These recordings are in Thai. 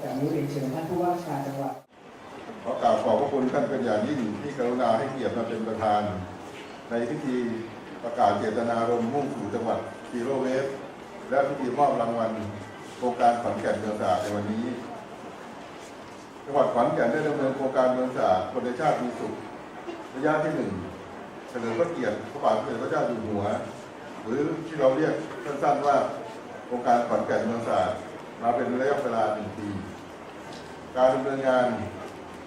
แต่นี้เรียเชิญท่านผู้ว่าราจังหวัดขอกล่าวขอบพระคุณท่านเป็นอย่างยิ่งที่กรุณาให้เกียรติมาเป็นประธาน ในพิธีประกาศเจตนารมณ์มุ่งสู่จังหวัดซีโรเวฟและพิธีมอบรางวัลโครงการขอนแก่นเมืองสะอาดในวันนี้ จังหวัดขอนแก่นได้ดำเนินโครงการเมืองสะอาดคนในชาติมีสุขระยะที่หนึ่งเฉลิมพระเกียรติพระบาทสมเด็จพระเจ้าอยู่หัว หรือที่เราเรียกสั้นๆว่าโครงการขอนแก่นเมืองสะอาด มาเป็นระยะเวลาหนึ่งปี การดำเนินงาน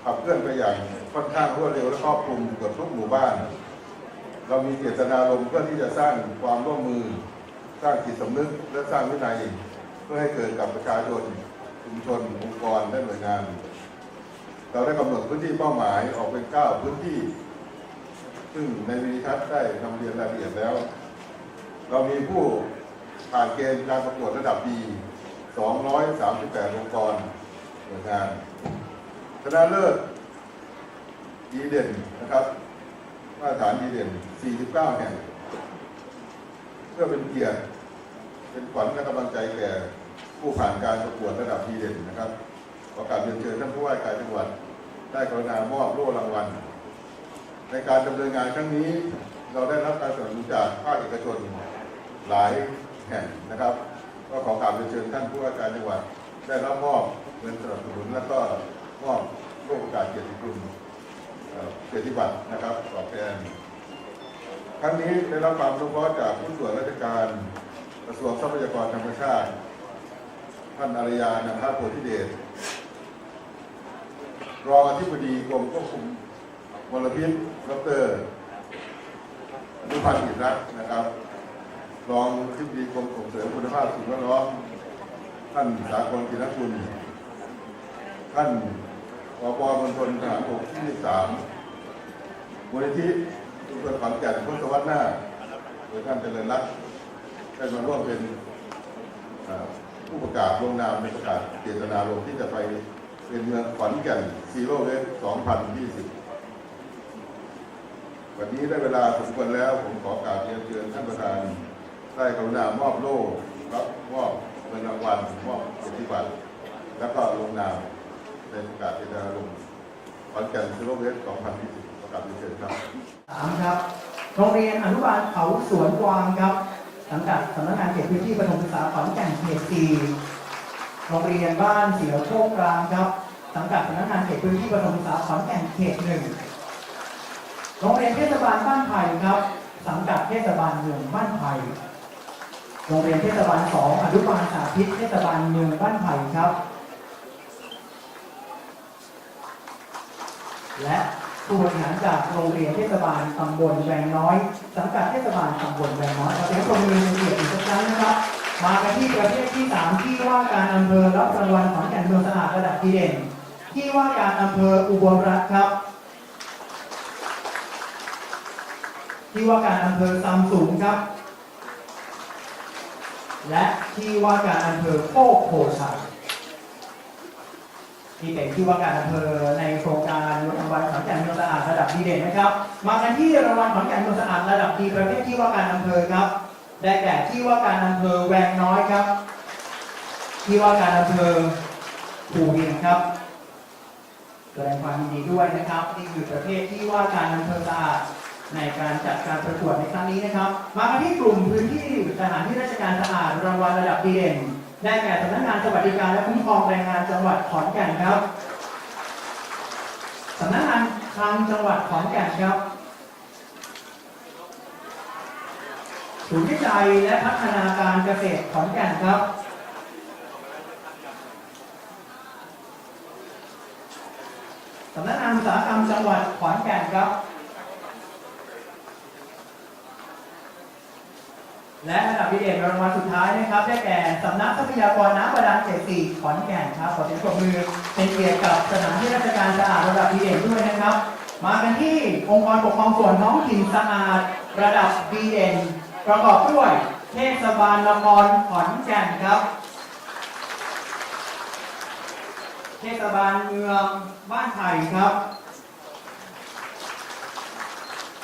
ขับเคลื่อนไปอย่างค่อนข้างรวดเร็วและครอบคลุมเกือบทุกหมู่บ้าน เรามีเจตนารมณ์เพื่อที่จะสร้างความร่วมมือ สร้างจิตสำนึกและสร้างวินัยเพื่อให้เกิดกับประชาชนชุมชนองค์กรและหน่วยงาน เราได้กำหนดพื้นที่เป้าหมายออกเป็น 9 พื้นที่ ซึ่งในวิดีทัศน์ได้นำเรียนรายละเอียดแล้ว เรามีผู้ผ่านเกณฑ์การประกวดระดับดี 238 องค์กรหน่วยงานชนะเลิศดีเด่นนะครับ มาตรฐานดีเด่น 49 แห่ง เพื่อเป็นเกียรติเป็นขวัญและกำลังใจแก่ผู้ผ่านการประกวดระดับดีเด่นนะครับขอการเรียนเชิญท่านผู้ว่าการจังหวัด ได้กรุณามอบโล่รางวัล ในการดำเนินงานครั้งนี้ เราได้รับการสนับสนุนจากภาคเอกชนหลายแห่งนะครับ ก็ขอกราบเรียนเชิญท่านผู้ว่าการจังหวัด ได้รับมอบเงินสนับสนุนและก็มอบโล่ประกาศเกียรติคุณเกียรติบัตรนะครับตอบแทนครั้งนี้ได้รับความอนุเคราะจากผู้ตรวจราชการกระทรวงทรัพยากรธรรมชาติ ท่านอารยานันทโพธิเดชรองอธิบดีกรมควบคุมมลพิษดรอนุพันธ์อิรักนะครับ รองอธิบดีกรมส่งเสริมคุณภาพสิ่งแวดล้อมท่านสากลกินคุณ ท่านปปมณฑลทหารบกที่3มูลนิธิชุมชนขอนแก่นพุทธวัฒน์หน้าโดยท่านเจริญรัตน์ได้มาร่วมเป็นผู้ประกาศลงนามในประกาศเจตนารมณ์ที่จะไปเป็นเมืองขอนแก่นซีโร่เวฟ2020 วันนี้ได้เวลาสมควรแล้ว ผมขอกราบเรียนเชิญท่านประธาน ได้กรุณามอบโล่รับมอบเงินรางวัลมอบเกียรติบัตรแล้วก็ลงนามในประกาศเจตนารมณ์ขอนแก่นซีโร่เวฟ2020ประกาศนเชิญครับสามครับโรงเรียนอนุบาลเขาสวนกวางครับสังกัดสำนักงานเขตพื้นที่ประถมศึกษาขอนแก่นเขตสี่โรงเรียนบ้านเสียวโชคกลางครับสังกัดสำนักงานเขตพื้นที่ประถมศึกษาขอนแก่นเขตหนึ่งโรงเรียนเทศบาลบ้านไผ่ครับ สังกัดเทศบาลเมืองบ้านไผ่ โรงเรียนเทศบาลสองอนุบาลสาธิตเทศบาลเมืองบ้านไผ่ครับ และผู้บริหารจากโรงเรียนเทศบาลตำบลแวงน้อย สังกัดเทศบาลตำบลแวงน้อยขอเสียงปรบมือในเกียรติอีกสักครั้งนะครับ มากันที่ประเภทที่ 3 ที่ว่าการอำเภอรับรางวัลขอนแก่นเมืองสะอาดระดับดีเด่น ที่ว่าการอำเภออุบลรัตน์ครับ ที่ว่าการอำเภอซัมซุงครับ และที่ว่าการอำเภอโคกโพชัยที่เป็นที่ว่าการอำเภอในโครงการรางวัลขอนแก่นเมืองสะอาดระดับดีเด่นนะครับ มากันที่รางวัลขอนแก่นเมืองสะอาดระดับดีประเภทที่ว่าการอำเภอครับ ได้แก่ที่ว่าการอำเภอแวงน้อยครับ ที่ว่าการอำเภอภูเวียงครับแสดงความยินดีด้วยนะครับ นี่คือประเภทที่ว่าการอำเภอสะอาด ในการจัดการประกวดในครั้งนี้นะครับ มากันที่กลุ่มพื้นที่สถานที่ราชการสะอาดรางวัลระดับดีเด่น ได้แก่สำนักงานสวัสดิการและคุ้มครองแรงงานจังหวัดขอนแก่นครับสำนักงานคลังจังหวัดขอนแก่นครับศูนย์วิจัยและพัฒนาการเกษตรขอนแก่นครับสำนักงานอุตสาหกรรมจังหวัดขอนแก่นครับ และระดับดีเด่นรางวัลสุดท้ายนะครับ ได้แก่สำนักทรัพยากรน้ำบาดาลเขตสี่ขอนแก่นครับขอเสียงปรบมือเป็นเกียรติกับสถานที่ราชการสะอาดระดับดีเด่นด้วยนะครับ มากันที่องค์กรปกครองส่วนท้องถิ่นสะอาดระดับดีเด่นประกอบด้วยเทศบาลนครขอนแก่นครับ เทศบาลเมืองบ้านไผ่ครับ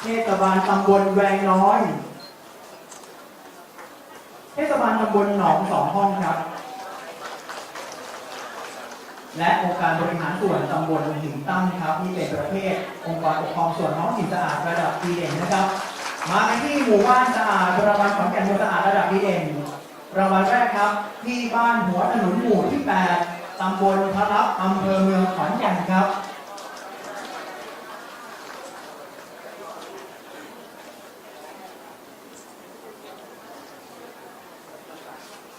เทศบาลตำบลแวงน้อย เทศบาลตำบลหนองสองห้องครับ และองค์การบริหารส่วนตำบลหินตั้งครับที่เป็นประเภท องค์กรปกครองส่วนท้องถิ่นสะอาดระดับดีเด่นนะครับ มากันที่หมู่บ้านสะอาดรางวัลขอนแก่นหมู่สะอาดระดับดีเด่นรางวัลแรกครับ ที่บ้านหัวถนนหมู่ที่ 8ตำบลพระรับอำเภอเมืองขอนแก่นครับ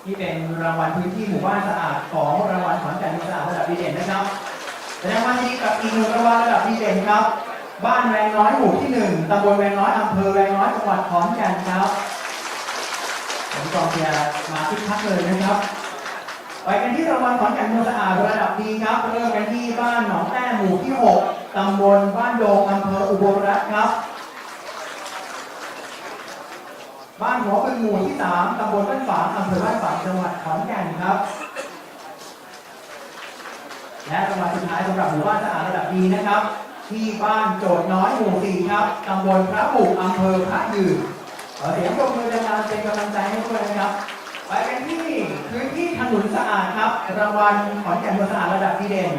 นี่เป็นรางวัลพื้นที่หมู่บ้านสะอาดของรางวัลขอนแก่นมีสะอาดระดับดีเด่นนะครับแสดงว่านี้กับอีกหนึ่งรางวัลระดับดีเด่นครับ บ้านแวงน้อยหมู่ที่หนึ่งตำบลแวงน้อยอำเภอแวงน้อยจังหวัดขอนแก่นครับผมกองเชียร์มาคึกคักเลยนะครับไปกันที่รางวัลขอนแก่นเมืองสะอาดระดับดีครับเริ่มกันที่บ้านหนองแต้หมู่ที่ 6ตำบลบ้านโดงอำเภออุบลรัตน์ครับ บ้านหัวเป็นหมู่ที่3ตำบลบ้านฝางอำเภอบ้านฝางจังหวัดขอนแก่นครับ และรางวัลสุดท้ายสำหรับหมู่บ้านสะอาดระดับดีนะครับ ที่บ้านโจดน้อยหมู่สี่ครับตำบลพระบุอำเภอพระยืนขอเสียงปรบมือดังๆเป็นกำลังใจให้ด้วยนะครับ ไปกันที่พื้นที่ถนนสะอาดครับ รางวัลขอนแก่นเมืองสะอาดระดับดีเด่น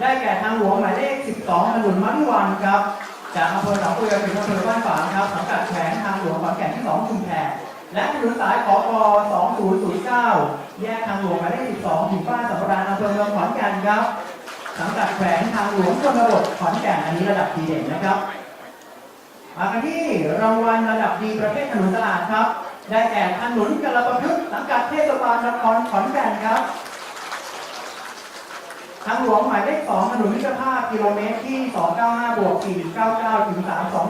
ได้แก่ทางหลวงหมายเลข 12ถนนมัทุวันครับ จากอำเภอหนองเปลือถึงอำเภอบ้านฝางครับสังกัดแขวงทางหลวงขอนแก่นที่2ชุมแพและถนนสายขอก2009 แยกทางหลวงหมายเลข12ถึงบ้านสัปรานอำเภอเมืองขอนแก่นครับสังกัดแขวงทางหลวงชนบทขอนแก่นอันนี้ระดับดีเด่นนะครับมากันที่รางวัลระดับดีประเภทถนนตลาดครับ ได้แก่ถนนกระประพฤกสังกัดเทศบาลนครขอนแก่นครับ ทางหลวงหมายเลข2ถนนมิตรภาพกิโลเมตรที่ 295 บวก 499 ถึง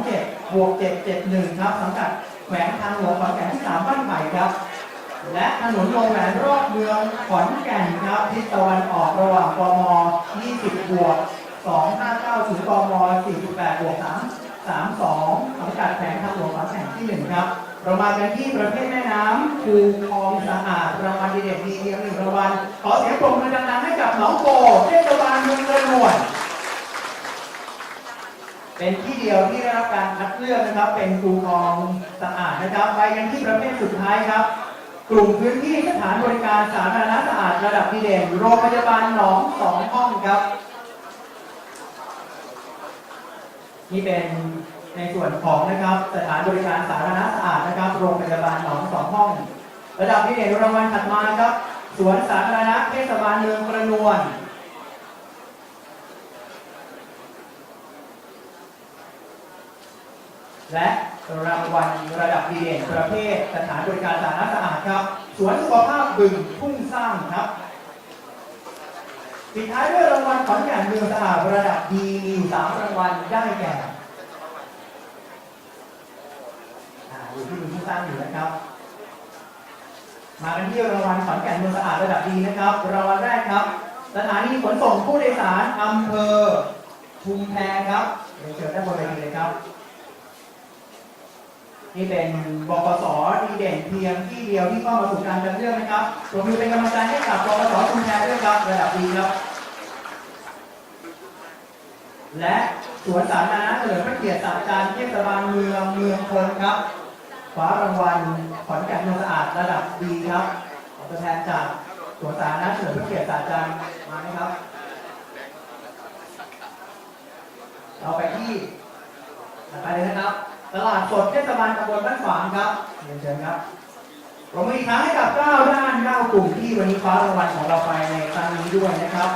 327 บวก 771 ครับสังกัดแขวงทางหลวงขอนแก่นที่ 3 บ้านใหม่ครับ และถนนวงแหวนรอบเมืองขอนแก่นครับทิศตะวันออกระหว่างกม 20 บวก 259 ถึงกม 48 บวก 3 32 สังกัดแขวงทางหลวงขอนแก่นที่ 1 ครับ เรามากันที่ประเภทแม่น้ำคูคลองสะอาดรางวัลดีเด่นดีเดียวหนึ่งรางวัลขอเสียงปรบมือดังๆให้กับหนองโกเทศบาลเมืองกระนวลเป็นที่เดียวที่ได้รับการคัดเลือกนะครับ เป็นคูคลองสะอาดนะครับ ไปกันที่ประเภทสุดท้ายครับ กลุ่มพื้นที่สถานบริการสาธารณสะอาดระดับดีเด่นโรงพยาบาลหนองสองห้องครับนี่เป็น ในส่วนของนะครับสถานบริการสาธารณสะอาดนะครับ โรงพยาบาลหนองสองห้อง ระดับดีเด่นรางวัลถัดมาครับสวนสาธารณะเทศบาลเมืองกระนวลและรางวัลระดับดีเด่นประเภทสถานบริการสาธารณสะอาดครับ สวนสุขภาพบึงทุ่งสร้างครับปิดท้ายด้วยรางวัลขอนแก่นเมืองสะอาดระดับดีมีอยู่สามรางวัลได้แก่ อ่าอที่บึงทุ่งสร้างอยู่นะครับ มากันที่รางวัลขอนแก่นเมืองสะอาดระดับดีนะครับรางวัลแรกครับ สถานีขนส่งผู้โดยสารอำเภอชุมแพครับเรียนเชิญได้านบนเวทีเลยครับนี่เป็นบกสดีเด่นเพียงที่เดียวที่เข้ามาสู่การจัดเลือกนะครับปรบมือเป็นกำลังใจให้กับบกสชุมแพด้วยครับระดับดีครับ และสวนสาธารณะเฉลิมพระเกียรติศาสตราจารย์เทศบาลเมืองเมืองพลครับ คว้ารางวัลขอนแก่นเมืองสะอาดระดับดีครับขอตัวแทนจากสวนสาธารณะเฉลิมพระเกียรติศาสตราจารย์มาไหมครับ เราไปที่ไปเลยนะครับตลาดสดเทศบาลตำบลบ้านฝางครับเรียนเชิญครับปรบมืออีกครั้งให้กับ9ด้าน9กลุ่มที่วันนี้คว้ารางวัลของเราไปในครั้งนี้ด้วยนะครับ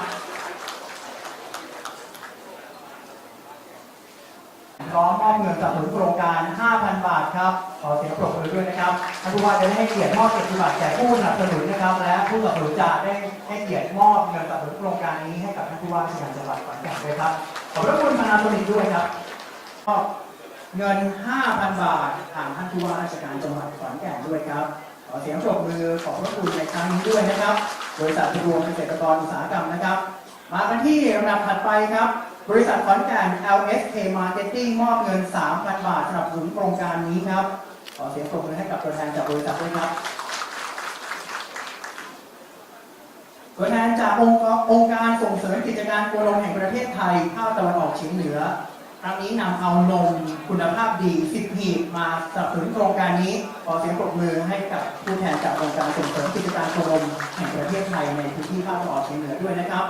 พร้อมมอบเงินสนับสนุนโครงการ 5,000 บาทครับ ขอเสียงปรบมือด้วยนะครับท่านผู้ว่าจะได้ให้เกียรติมอบเกียรติบัตรแก่ผู้สนับสนุนนะครับ และผู้สนับสนุนจะได้ให้เกียรติมอบเงินสนับสนุนโครงการนี้ให้กับท่านผู้ว่าราชการจังหวัดขอนแก่นด้วยครับ ขอบพระคุณพนาโทนิกด้วยครับมอบเงิน 5,000 บาททางท่านผู้ว่าราชการจังหวัดขอนแก่นด้วยครับ ขอเสียงปรบมือขอบพระคุณในครั้งนี้ด้วยนะครับ บริษัทรวมเกษตรกรอุตสาหกรรมนะครับ มากันที่ลำดับถัดไปครับ บริษัทขอนแก่น LSK Marketing มอบเงิน 3,000 บาทสำหรับสนุนโครงการนี้ครับ ขอเสียงปรบมือให้กับตัวแทนจากบริษัทด้วยครับ ตัวแทนจากองค์กรองการส่งเสริมกิจการโคนมแห่งประเทศไทยภาคตะวันออกเฉียงเหนือครั้งนี้นำเอานมคุณภาพดี 10 หีบมาสนับสนุนโครงการนี้ ขอเสียงปรบมือให้กับผู้แทนจากองค์การส่งเสริมกิจการโคนมแห่งประเทศไทยในพื้นที่ภาคตะวันออกเฉียงเหนือด้วยนะครับ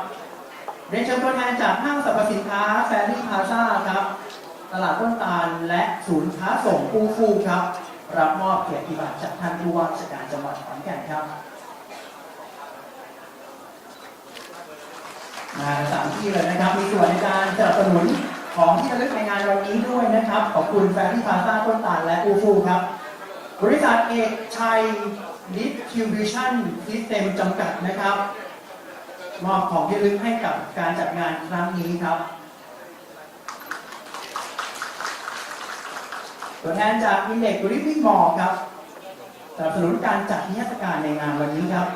เรียนเชิญตัวแทนจากห้างสรรพสินค้าแฟรี่พาซ่าครับ ตลาดต้นตาลและศูนย์ค้าส่งปูฟูครับ รับมอบเกียรติบัตรจากท่านผู้ว่าราชการจังหวัดขอนแก่นครับ มาสามที่เลยนะครับ มีส่วนในการสนับสนุนของที่ระลึกในงานวันนี้ด้วยนะครับ ขอบคุณแฟรี่พาซ่าต้นตาลและปูฟูครับ บริษัทเอกชัยดิสทิวบิชั่นซิสเต็มจำกัดนะครับ มอบของที่ระลึกให้กับการจัดงานครั้งนี้ครับตัวแทนจากอินเด็กริฟวิ่งมอครับสนับสนุนการจัดนิทรรศการในงานวันนี้ครับ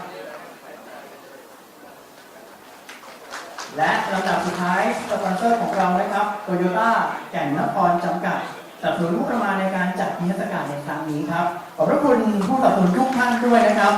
และลำดับสุดท้ายสปอนเซอร์ของเรานะครับโตโยต้าแก่นนครจำกัดสนับสนุนงบประมาณในการจัดนิทรรศการในครั้งนี้ครับ ขอบพระคุณผู้สนับสนุนทุกท่านด้วยนะครับ